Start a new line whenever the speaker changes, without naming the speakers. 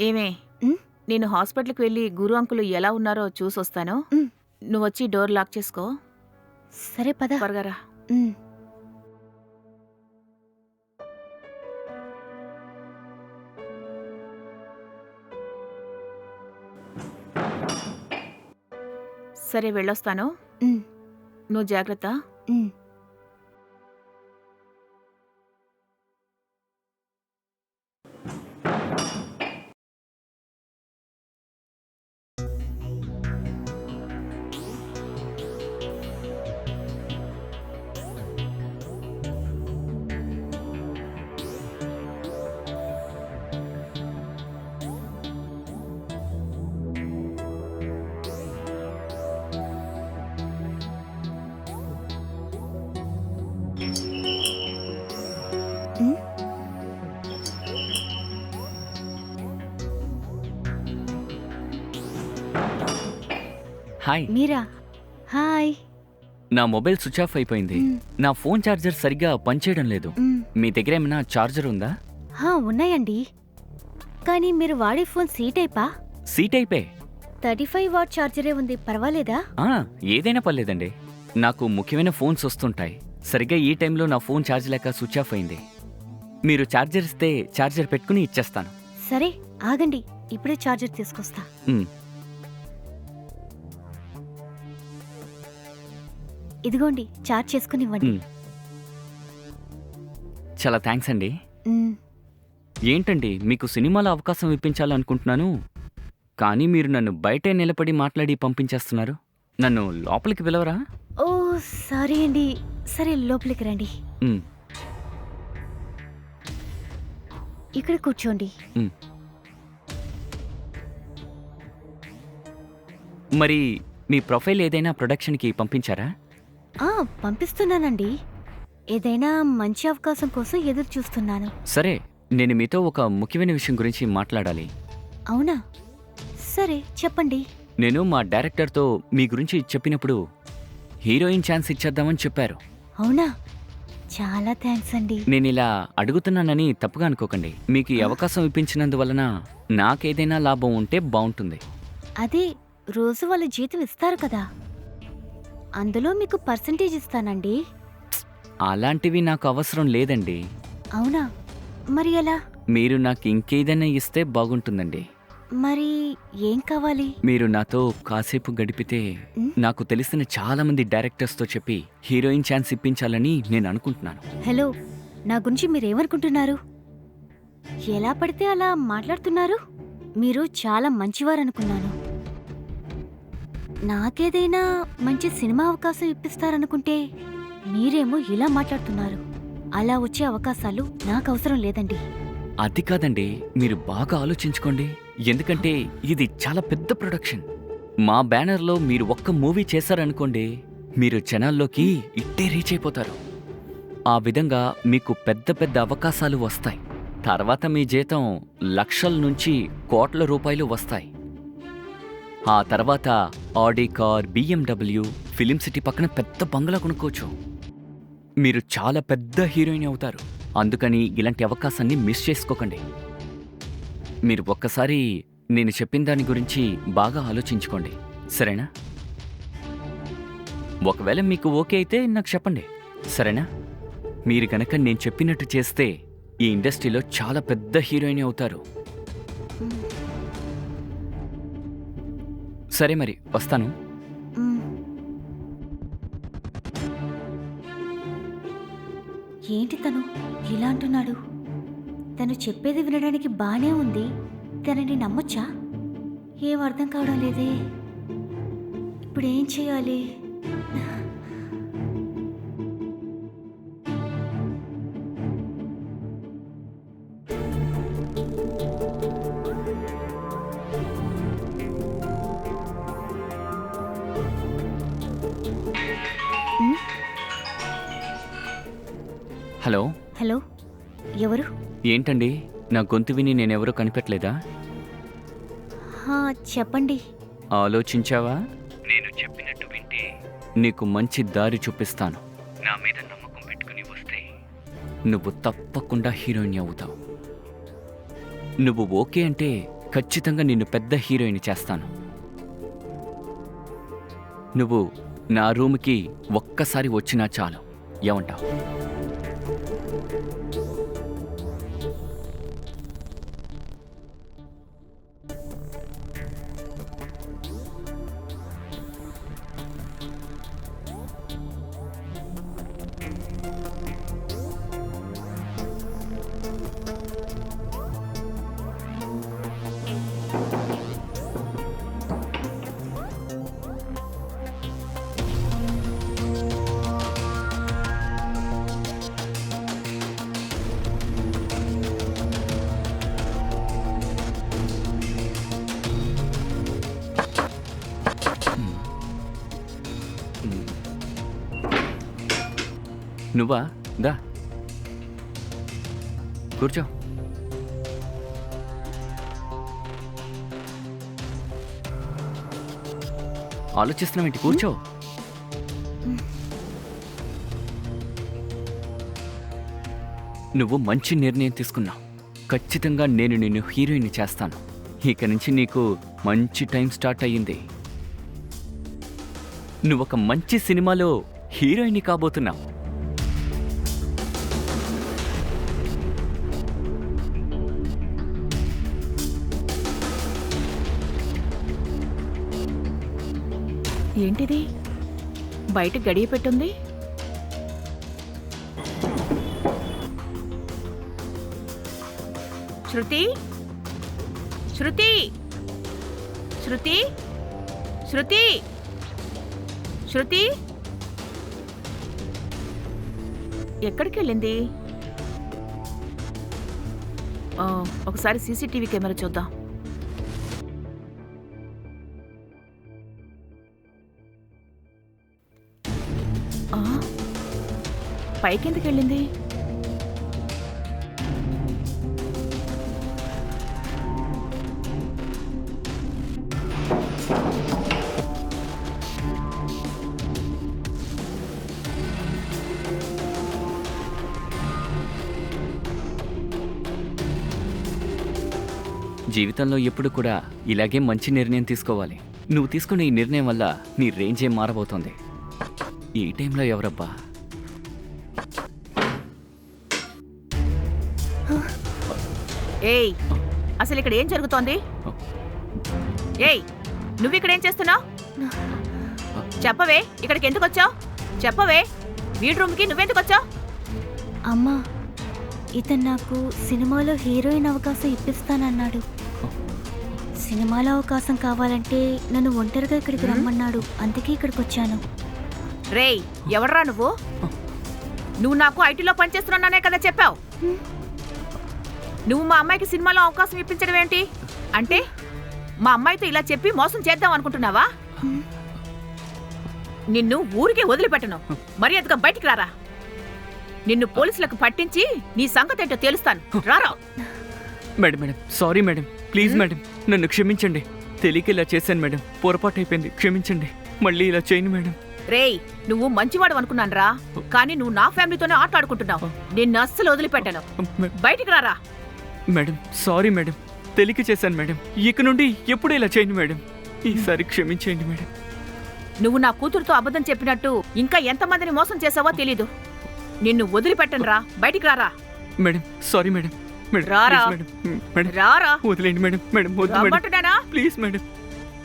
ఏమే? నేను హాస్పిటల్కి వెళ్ళి గురు అంకులు ఎలా ఉన్నారో చూసొస్తాను. నువ్వొచ్చి డోర్ లాక్ చేసుకో.
సరే పద.
త్వరగా రా.
ఉమ్.
సరే వెళ్ళొస్తాను. నువ్వు జాగ్రత్త.
హాయ్.
మీరా? హాయ్.
నా మొబైల్ స్విచ్ ఆఫ్ అయిపోయింది. నా ఫోన్ ఛార్జర్ సరిగ్గా పనిచేయడం లేదు. మీ దగ్గర ఏమైనా ఛార్జర్ ఉందా?
హా, ఉన్నాయండి. కానీ మీరు వాడే ఫోన్ సీ టైపా?
సీట్ అయిపోయి
థర్టీ ఫైవ్ వాట్ ఛార్జరే ఉంది పర్వాలేదా?
ఆ, ఏదైనా పర్లేదండి. నాకు ముఖ్యమైన ఫోన్స్ వస్తుంటాయి. సరిగ్గా ఈ టైంలో నా ఫోన్ ఛార్జ్ లేక స్విచ్ ఆఫ్ అయింది. మీరు ఛార్జర్ ఇస్తే ఛార్జర్ పెట్టుకుని ఇచ్చేస్తాను.
సరే ఆగండి. ఇప్పుడే ఛార్జర్ తీసుకొస్తా.
మ్,
ఇదిగోండి ఛార్జ్ చేసుకుని ఇవ్వండి.
చాలా థ్యాంక్స్ అండి. ఏంటండి మీకు సినిమాలో అవకాశం ఇప్పించాలనుకుంటున్నాను కానీ మీరు నన్ను బయటే నిలబడి మాట్లాడి పంపించేస్తున్నారు. నన్ను లోపలికి పిలవరా?
ఓ సారీ అండి. సరే లోపలికి రండి. ఇక్కడ కూర్చోండి.
మరి మీ ప్రొఫైల్ ఏదైనా ప్రొడక్షన్కి పంపించారా?
పంపిస్తున్నానండి. ఏదైనా మంచి అవకాశం కోసం ఎదురు చూస్తున్నాను.
సరే నేను మీతో ఒక ముఖ్యమైన విషయం గురించి మాట్లాడాలి.
అవునా? సరే చెప్పండి.
నేను మా డైరెక్టర్తో మీ గురించి చెప్పినప్పుడు హీరోయిన్ ఛాన్స్ ఇచ్చేద్దామని చెప్పారు.
అవునా? చాలా థ్యాంక్స్ అండి.
నేను ఇలా అడుగుతున్నానని తప్పుగా అనుకోకండి. మీకు ఈ అవకాశం ఇప్పించినందువలన నాకేదైనా లాభం ఉంటే బాగుంటుంది.
అదే రోజు వాళ్ళ జీతం ఇస్తారు కదా. అందులో మీకు పర్సంటేజ్ ఇస్తానండి.
అలాంటివి నాకు అవసరం లేదండి.
అవునా? మరి ఎలా?
మీరు నాకు ఇంకేదైనా ఇస్తే బాగుంటుందండి.
మరి ఏం కావాలి?
మీరు నాతో కాసేపు గడిపితే. నాకు తెలిసిన చాలా మంది డైరెక్టర్స్తో చెప్పి హీరోయిన్ ఛాన్స్ ఇప్పించాలని నేను అనుకుంటున్నాను.
హలో నా గురించి మీరేమనుకుంటున్నారు? ఎలా పడితే అలా మాట్లాడుతున్నారు? మీరు చాలా మంచివారనుకున్నాను. నాకేదైనా మంచి సినిమా అవకాశం ఇప్పిస్తారనుకుంటే మీరేమో ఇలా మాట్లాడుతున్నారు. అలా వచ్చే అవకాశాలు నాకు అవసరం లేదండి.
అది కాదండి మీరు బాగా ఆలోచించుకోండి. ఎందుకంటే ఇది చాలా పెద్ద ప్రొడక్షన్. మా బ్యానర్లో మీరు ఒక్క మూవీ చేశారనుకోండి మీరు జనాల్లోకి ఇట్టే రీచ్ అయిపోతారు. ఆ విధంగా మీకు పెద్ద పెద్ద అవకాశాలు వస్తాయి. తర్వాత మీ జీతం లక్షల నుంచి కోట్ల రూపాయలు వస్తాయి. ఆ తర్వాత Audi car BMW film city పక్కన పెద్ద బంగ్లా కొనుక్కోవచ్చు. మీరు చాలా పెద్ద హీరోయిన్ అవుతారు. అందుకని ఇలాంటి అవకాశాన్ని మిస్ చేసుకోకండి. మీరు ఒక్కసారి నేను చెప్పిన దాని గురించి బాగా ఆలోచించుకోండి. సరేనా? ఒకవేళ మీకు ఓకే అయితే నాకు చెప్పండి. సరేనా? మీరు గనక నేను చెప్పినట్టు చేస్తే ఈ ఇండస్ట్రీలో చాలా పెద్ద హీరోయిన్ అవుతారు. సరే మరి వస్తాను.
ఏంటి తను ఇలా అంటున్నాడు? తను చెప్పేది వినడానికి బానే ఉంది. తనని నమ్మొచ్చా? ఏం అర్థం కావడం లేదే. ఇప్పుడు ఏం చేయాలి?
హలో.
హలో ఎవరు?
ఏంటండి? నా గొంతు విని నేనెవరో కనిపెట్టలేదా?
హా, చెప్పండి.
ఆలోచించావా? నేను చెప్పినట్టు వింటే నీకు మంచి దారి చూపిస్తాను. నా మీద నమ్మకం పెట్టుకుని వస్తే నువ్వు తప్పకుండా హీరోయిన్ అవుతావు. నువ్వు ఓకే అంటే ఖచ్చితంగా నిన్ను పెద్ద హీరోయిన్ చేస్తాను. నువ్వు నా రూమ్కి ఒక్కసారి వచ్చినా చాలు. ఏమంటావు? to నువ్వా? దా. కూర్చో. ఆలోచిస్తున్నావేంటి కూర్చో. నువ్వు మంచి నిర్ణయం తీసుకున్నావు ఖచ్చితంగా నేను నిన్ను హీరోయిన్ చేస్తాను. ఇక నుంచి నీకు మంచి టైం స్టార్ట్ అయ్యింది. నువ్వు ఒక మంచి సినిమాలో హీరోయిన్ కాబోతున్నావు.
ఏంటిది? బయట గడియ పెట్టుంది? శృతి? శృతి? శృతి? శృతి? శృతి? ఎక్కడికి వెళ్ళింది ఒకసారి సీసీటీవీ కెమెరా చూద్దాం. పైకెందుకు వెళ్ళింది
జీవితంలో ఎప్పుడు కూడా ఇలాగే మంచి నిర్ణయం తీసుకోవాలి. నువ్వు తీసుకునే ఈ నిర్ణయం వల్ల నీ రేంజ్ ఏం మారబోతోంది. ఈ టైంలో ఎవరబ్బా?
ఏయ్ అసలు ఇక్కడ ఏం జరుగుతోంది? ఏయ్ నువ్వు ఇక్కడ ఏం చేస్తున్నావు? చెప్పవే ఇక్కడికి ఎందుకు వచ్చావు చెప్పవే వీడి రూమ్కి నువ్వెందుకు వచ్చావు
అమ్మా ఇతను నాకు సినిమాలో హీరోయిన్ అవకాశం ఇప్పిస్తానన్నాడు. సినిమాలో అవకాశం కావాలంటే నన్ను ఒంటరిగా ఇక్కడికి రమ్మన్నాడు. అందుకే ఇక్కడికి వచ్చాను
రేయ్ ఎవడ్రా నువ్వు? నువ్వు నాకు ఐటీలో పనిచేస్తున్నాననే కదా చెప్పావు? నువ్వు మా అమ్మాయికి సినిమాలో అవకాశం ఇప్పించడం ఏంటి? అంటే మా అమ్మాయితో ఇలా చెప్పి మోసం చేద్దాం అనుకుంటున్నావా? నిన్ను ఊరికే వదిలిపెట్టను. మర్యాదగా బయటికి రారా. నిన్ను పోలీసులకు పట్టించి నీ సంగతి ఏంటో తేలుస్తాను. రారా
madam madam. Sorry madam. Please madam. నన్ను క్షమించండి. తెలియక ఇలా చేశాను మేడం. పొరపాటు అయిపోయింది క్షమించండి. మళ్ళీ ఇలా చేయను మేడం.
రేయ్ నువ్వు మంచివాడు అనుకున్నానురా. కానీ నువ్వు నా ఫ్యామిలీతోనే ఆట ఆడుకుంటున్నావు నిన్ను అస్సలు వదిలిపెట్టను. బయటికి రారా.
Madam sorry madam. తెలియక చేశాను మేడం. ఇక నుండి ఎప్పుడు ఇలా చేయను మేడం? ఈసారి క్షమించేయండి మేడం.
నువ్వు నా కూతురుతో అబద్ధం చెప్పినట్టు ఇంకా ఎంతమందిని మోసం చేసావో తెలీదు. నిన్ను వదిలిపెట్టను రా బయటికి రారా?
Madam sorry madam. మేడం
రారా.
Please madam. మేడం
రారా?
వదిలేండి మేడం. మేడం వద్దు మేడం.
రమ్మంటున్నానా?
Please madam.